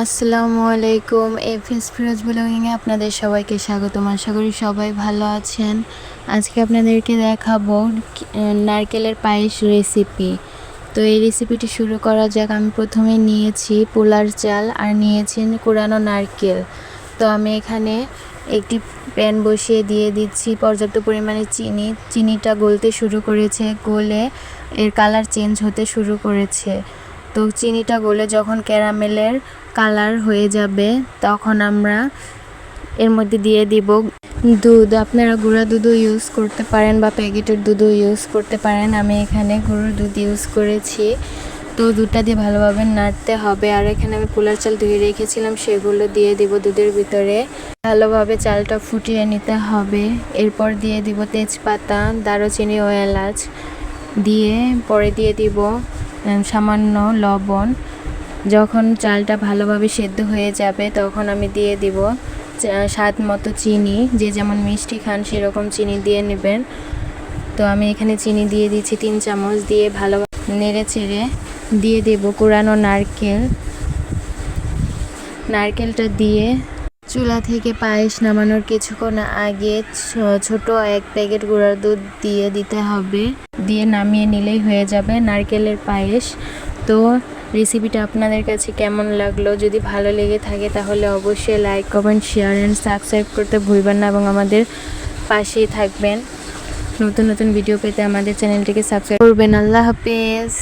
আসসালামু আলাইকুম এফএস ফিরোজ ব্লগিংয়ে আপনাদের সবাইকে স্বাগতম। আশা করি সবাই ভালো আছেন। আজকে আপনাদেরকে দেখাবো নারকেলের পায়েস রেসিপি তো এই রেসিপিটি শুরু করা যাক। আমি প্রথমে নিয়েছি পোলার চাল আর নিয়েছি কুড়ানো নারকেল। তো আমি এখানে একটি প্যান বসিয়ে দিয়ে দিচ্ছি পর্যাপ্ত পরিমাণে চিনি। চিনিটা গলতে শুরু করেছে, গলে এর কালার চেঞ্জ হতে শুরু করেছে। তো চিনিটা গলে যখন ক্যারামেলের কালার হয়ে যাবে, তখন আমরা এর মধ্যে দিয়ে দিব দুধ। আপনারা গুঁড়া দুধও ইউজ করতে পারেন বা প্যাকেটের দুধও ইউজ করতে পারেন। আমি এখানে গুঁড়ো দুধ ইউজ করেছি। তো দুধটা দিয়ে ভালোভাবে নাড়তে হবে। আর এখানে আমি পোলার চাল ধুয়ে রেখেছিলাম, সেগুলো দিয়ে দিব দুধের ভিতরে। ভালোভাবে চালটা ফুটিয়ে নিতে হবে। এরপর দিয়ে দিব তেজপাতা, দারুচিনি ও এলাচ। দিয়ে পরে দিয়ে দিব সামান্য লবণ। যখন চালটা ভালোভাবে সেদ্ধ হয়ে যাবে, তখন আমি দিয়ে দিব স্বাদ মতো চিনি। যে যেমন মিষ্টি খান, সেরকম চিনি দিয়ে নেবেন। তো আমি এখানে চিনি দিয়ে দিচ্ছি তিন চামচ দিয়ে ভালো নেড়ে চেড়ে দিয়ে দেব কুড়ানো নারকেল। নারকেলটা দিয়ে চুলা থেকে পায়েস নামানোর কিছুক্ষণ আগে ছোট এক প্যাকেট গুঁড়ার দুধ দিয়ে দিতে হবে। দিয়ে নামিয়ে নিলেই হয়ে যাবে নারকেলের পায়েস। তো রেসিপিটা আপনাদের কাছে কেমন লাগল? যদি ভালো লেগে থাকে তাহলে অবশ্যই like comment share and subscribe করতে ভুলবেন না এবং আমাদের পাশেই থাকবেন। নতুন নতুন ভিডিও পেতে আমাদের চ্যানেলটিকে সাবস্ক্রাইব করবেন। আল্লাহ হাফেজ।